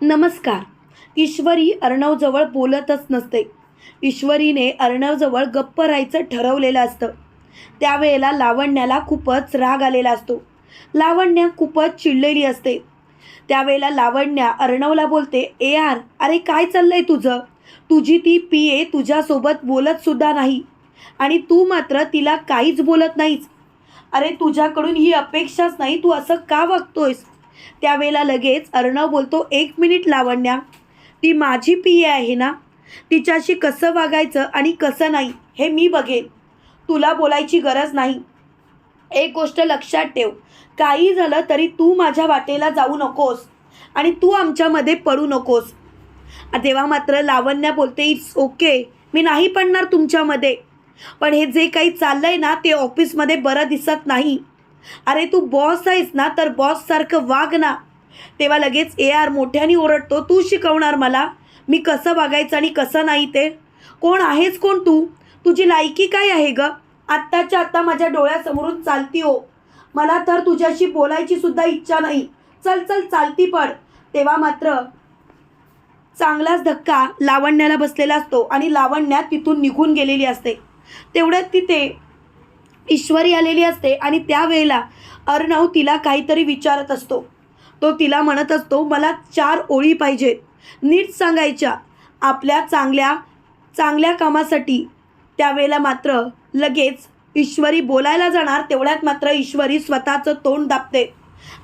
नमस्कार. ईश्वरी अर्णवजवळ बोलतच नसते. ईश्वरीने अर्णवजवळ गप्प राहायचं ठरवलेलं असतं. त्यावेळेला लावण्याला खूपच राग आलेला असतो. लावण्या खूपच चिडलेली असते. त्यावेळेला लावण्या अर्णवला बोलते ए आर अरे काय चाललंय तुझं? तुझी ती पी ए तुझ्यासोबत बोलतसुद्धा नाही. आणि तू मात्र तिला काहीच बोलत नाहीस. अरे तुझ्याकडून ही अपेक्षाच नाही तू असं का वागतोयस त्यावेळेला लगेच अर्णव बोलतो एक मिनिट लावण्या. ती माझी पिये आहे ना? तिच्याशी कसं वागायचं आणि कसं नाही हे मी बघेन. तुला बोलायची गरज नाही. एक गोष्ट लक्षात ठेव. काही झालं तरी तू माझ्या वाटेला जाऊ नकोस आणि तू आमच्यामध्ये पडू नकोस. तेव्हा मात्र लावण्या बोलते इट्स ओके. मी नाही पडणार तुमच्यामध्ये. पण हे जे काही चाललं आहे ना ते ऑफिसमध्ये बरं दिसत नाही. अरे तू बॉस आहेस ना तर बॉससारखं वाग ना. तेव्हा लगेच ए आर मोठ्याने ओरडतो तू शिकवणार मला? मी कसं वागायचं आणि कसं नाही ते? कोण आहेस कोण तू? तुझी लायकी काय आहे ग? आत्ताच्या आत्ता माझ्या डोळ्यासमोरून चालती हो. मला तर तुझ्याशी बोलायची सुद्धा इच्छा नाही. चल चल चालती पड. तेव्हा मात्र चांगलाच धक्का लावण्याला बसलेला असतो आणि लावण्या तिथून निघून गेलेली असते. तेवढ्यात तिथे ईश्वरी आलेली असते आणि त्यावेळेला अर्णव तिला काहीतरी विचारत असतो. तो तिला म्हणत असतो मला चार ओळी पाहिजेत. नीट सांगायच्या. आपल्या चांगल्या चांगल्या कामासाठी. त्यावेळेला मात्र लगेच ईश्वरी बोलायला जाणार तेवढ्यात मात्र ईश्वरी स्वतःचं तोंड दाबते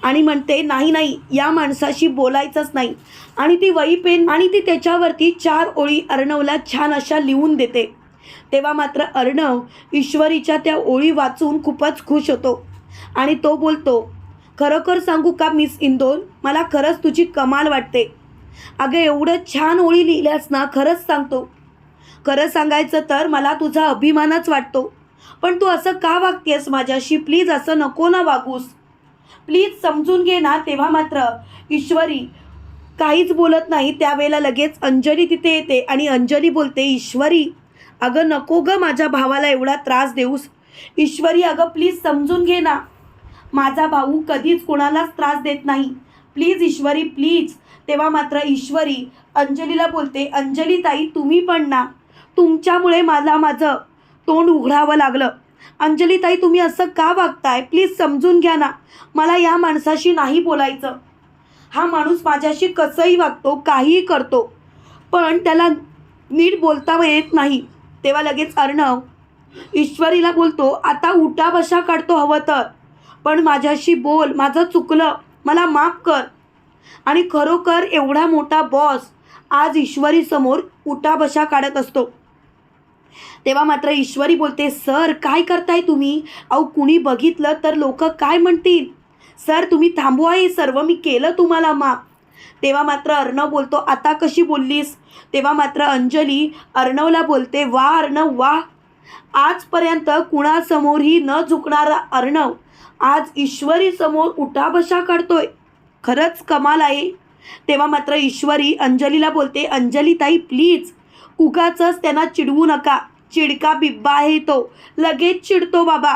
आणि म्हणते नाही नाही या माणसाशी बोलायचंच नाही. आणि ती वही पेन आणि ती त्याच्यावरती चार ओळी अर्णवला छान अशा लिहून देते. तेव्हा मात्र अर्णव ईश्वरीच्या त्या ओळी वाचून खूपच खुश होतो. आणि तो बोलतो खरोखर सांगू का मिस इंदोल मला खरंच तुझी कमाल वाटते. अगं एवढं छान ओळी लिहिल्यास ना खरंच सांगतो. खरं सांगायचं तर मला तुझा अभिमानच वाटतो. पण तू असं का वागतेस माझ्याशी? प्लीज असं नको ना वागूस. प्लीज समजून घे ना. तेव्हा मात्र ईश्वरी काहीच बोलत नाही. त्यावेळेला लगेच अंजली तिथे येते आणि अंजली बोलते ईश्वरी अगं नको ग माझ्या भावाला एवढा त्रास देऊस. ईश्वरी अगं प्लीज समजून घे ना. माझा भाऊ कधीच कोणालाच त्रास देत नाही. प्लीज ईश्वरी प्लीज तेव्हा मात्र ईश्वरी अंजलीला बोलते अंजली ताई तुम्ही पण ना. तुमच्यामुळे मला माझं तोंड उघडावं लागलं. अंजली ताई तुम्ही असं का वागताय? प्लीज समजून घ्या ना. मला या माणसाशी नाही बोलायचं. हा माणूस माझ्याशी कसंही वागतो काहीही करतो. पण त्याला नीट बोलता येत नाही. तेव्हा लगेच अर्णव ईश्वरीला बोलतो आता उठा बशा काढतो हवं तर. पण माझ्याशी बोल माझं चुकलं मला माफ कर. आणि खरोखर एवढा मोठा बॉस आज ईश्वरीसमोर उठा बशा काढत असतो. तेव्हा मात्र ईश्वरी बोलते सर काय करताय तुम्ही? अहो कुणी बघितलं तर लोक काय म्हणतील? सर तुम्ही थांबवा हे सर्व मी केलं तुम्हाला माफ. तेव्हा मात्र अर्णव बोलतो आता कशी बोललीस? तेव्हा मात्र अंजली अर्णवला बोलते वा अर्णव वा. आजपर्यंत कुणासमोरही न झुकणारा अर्णव. आज ईश्वरी समोर उठाबशा काढतोय. खरंच कमाल आहे. तेव्हा मात्र ईश्वरी अंजलीला बोलते अंजली ताई प्लीज. उगाचच त्यांना चिडवू नका. चिडका बिब्बा आहे तो. लगेच चिडतो बाबा.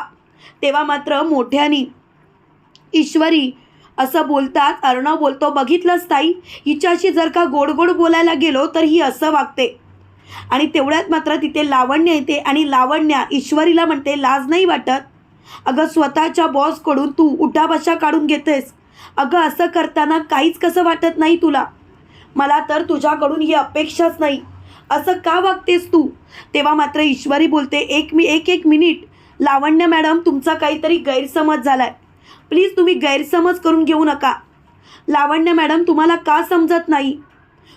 तेव्हा मात्र मोठ्यानी ईश्वरी असं बोलतात. अर्णव बोलतो बघितलंच ताई हिच्याशी जर का गोड गोड बोलायला गेलो तर ही असं वागते. आणि तेवढ्यात मात्र तिथे लावण्य येते आणि लावण्या ईश्वरीला म्हणते लाज नाही वाटत? अगं स्वतःच्या बॉसकडून तू उठाबशा काढून घेतेस. अगं असं करताना काहीच कसं वाटत नाही तुला? मला तर तुझ्याकडून ही अपेक्षाच नाही. असं का वागतेस तू? तेव्हा मात्र ईश्वरी बोलते एक मी एक एक मिनिट. लावण्य मॅडम तुमचा काहीतरी गैरसमज झाला आहे प्लीज तुम्ही गैरसमज करून घेऊ नका. लावण्य मॅडम तुम्हाला का समजत नाही?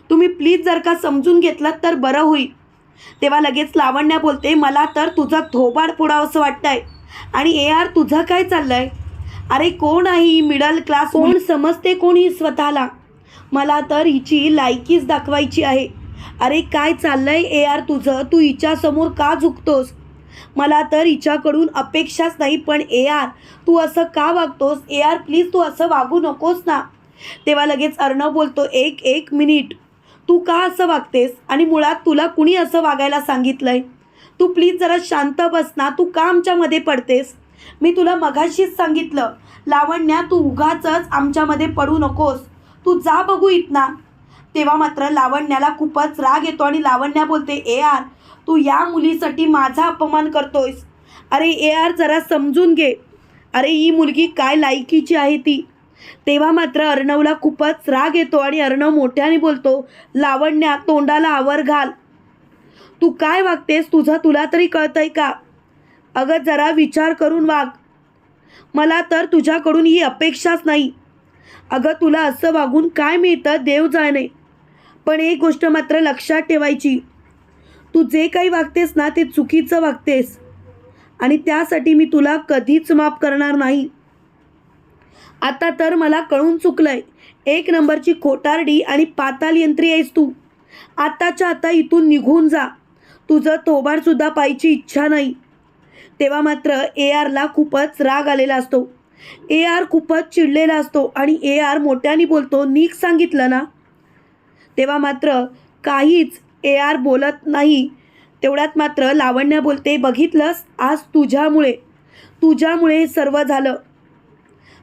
तुम्ही प्लीज जर का समजून घेतलं तर बरं होईल. तेव्हा लगेच लावण्या बोलते मला तर तुझा थोबाड फोडावंसं वाटतंय. आणि ए आर तुझं काय चाललंय? अरे कोण आहे ही मिडल क्लास कोण समजते कोण ही स्वतःला? मला तर हिची लायकीच दाखवायची आहे. अरे काय चाललंय ए आर तुझं? तू हिच्यासमोर का झुकतोस? मला तर हिच्याकडून अपेक्षाच नाही पण ए आर तू असं का वागतोस? ए आर प्लीज तू असं वागू नकोस ना. तेव्हा लगेच अर्णव बोलतो एक एक मिनिट. तू का असं वागतेस? आणि मुळात तुला कुणी असं वागायला सांगितलंय? तू प्लीज जरा शांत बस ना. तू का आमच्यामध्ये पडतेस? मी तुला मघाशीच सांगितलं. लावण्या तू उगाचच आमच्यामध्ये पडू नकोस. तू जा बघू इथना. तेव्हा मात्र लावण्याला खूपच राग येतो आणि लावण्या बोलते ए आर तू या मुलीसाठी माझा अपमान करतोयस. अरे ए आर जरा समजून घे. अरे ही मुलगी काय लायकीची आहे ती? तेव्हा मात्र अर्णवला खूपच राग येतो आणि अर्णव मोठ्याने बोलतो लावण्या तोंडाला आवर घाल. तू काय वागतेस तुझं तुला तरी कळतंय का? अगं जरा विचार करून वाग. मला तर तुझ्याकडून ही अपेक्षाच नाही. अगं तुला असं वागून काय मिळतं देव जाणे. पण एक गोष्ट मात्र लक्षात ठेवायची. तू जे काही वागतेस ना ते चुकीचं वागतेस. आणि त्यासाठी मी तुला कधीच माफ करणार नाही. आता तर मला कळून चुकलंय. एक नंबरची खोटारडी आणि पाताल यंत्री आहेस तू. आत्ताच्या आता इथून निघून जा. तुझं थोबाडसुद्धा पाहायची इच्छा नाही. तेव्हा मात्र ए आरला खूपच राग आलेला असतो. ए आर खूपच चिडलेला असतो आणि ए आर मोठ्याने बोलतो नीक सांगितलं ना? तेव्हा मात्र काहीच ए आर बोलत नाही. तेवढ्यात मात्र लावण्य बोलते बघितलंस आज तुझ्यामुळे. तुझ्यामुळे हे सर्व झालं.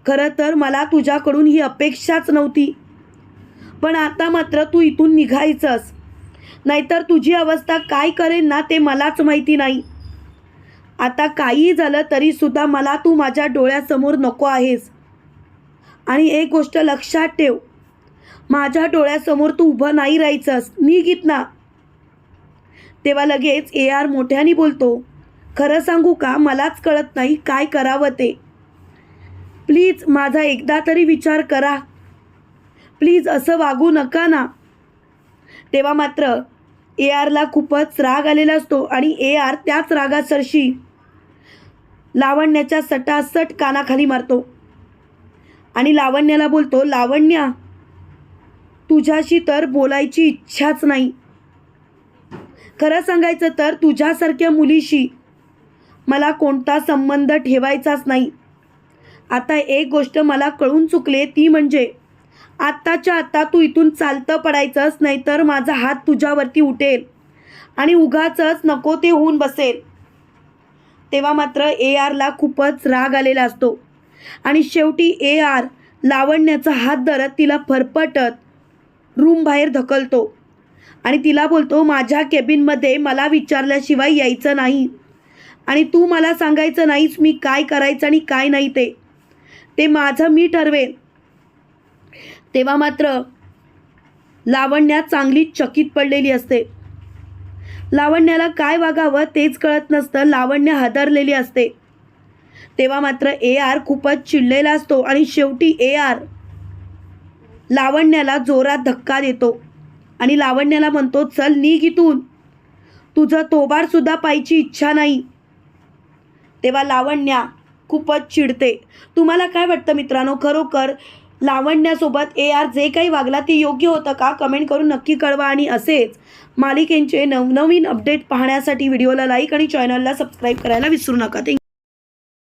खरं तर मला तुझ्याकडून ही अपेक्षाच नव्हती. पण आता मात्र तू इथून निघायचंस. नाहीतर तुझी अवस्था काय करेन ना ते मलाच माहिती नाही. आता काही झालं तरीसुद्धा मला तू माझ्या डोळ्यासमोर नको आहेस. आणि एक गोष्ट लक्षात ठेव. माझ्या डोळ्यासमोर तू उभं नाही राहायचंस. निघित ना तेव्हा लगेच ए आर मोठ्याने बोलतो खरं सांगू का? मलाच कळत नाही काय करावं ते. प्लीज माझा एकदा तरी विचार करा. प्लीज असं वागू नका ना. तेव्हा मात्र ए आरला खूपच राग आलेला असतो आणि ए आर त्याच रागासरशी लावण्याच्या सटासट कानाखाली मारतो. आणि लावण्याला बोलतो लावण्या तुझ्याशी तर बोलायची इच्छाच नाही. खरं सांगायचं तर तुझ्यासारख्या मुलीशी मला कोणता संबंध ठेवायचाच नाही. आता एक गोष्ट मला कळून चुकले ती म्हणजे आत्ताच्या आत्ता तू इथून चालतं पडायचंच नाहीतर माझा हात तुझ्यावरती उठेल आणि उगाचच नको ते होऊन बसेल. तेव्हा मात्र ए आरला खूपच राग आलेला असतो आणि शेवटी ए आर लावण्याचा हात धरत तिला फरफटत रूम बाहेर ढकलतो. आणि तिला बोलतो माझ्या केबिनमध्ये मला विचारल्याशिवाय यायचं नाही. आणि तू मला सांगायचं नाहीस मी काय करायचं आणि काय नाही ते. ते माझं मी ठरवेन. तेव्हा मात्र लावण्या चांगली चकित पडलेली असते. लावण्याला काय वागावं तेच कळत नसतं लावण्य हादरलेली असते. तेव्हा मात्र ए आर खूपच चिडलेला असतो आणि शेवटी ए आर लावण्याला जोरात धक्का देतो. आणि लावण्याला म्हणतो चल निघ इथून. तुझं तोबारसुद्धा पाहायची इच्छा नाही. तेव्हा लावण्या खूपच चिडते. तुम्हाला काय वाटतं मित्रांनो? खरोखर लावण्यासोबत ए आर जे काही वागला ते योग्य होतं का? कमेंट करून नक्की कळवा. आणि असेच मालिकेंचे नवनवीन अपडेट पाहण्यासाठी व्हिडिओला लाईक आणि चॅनलला सबस्क्राईब करायला विसरू नका. थँक्यू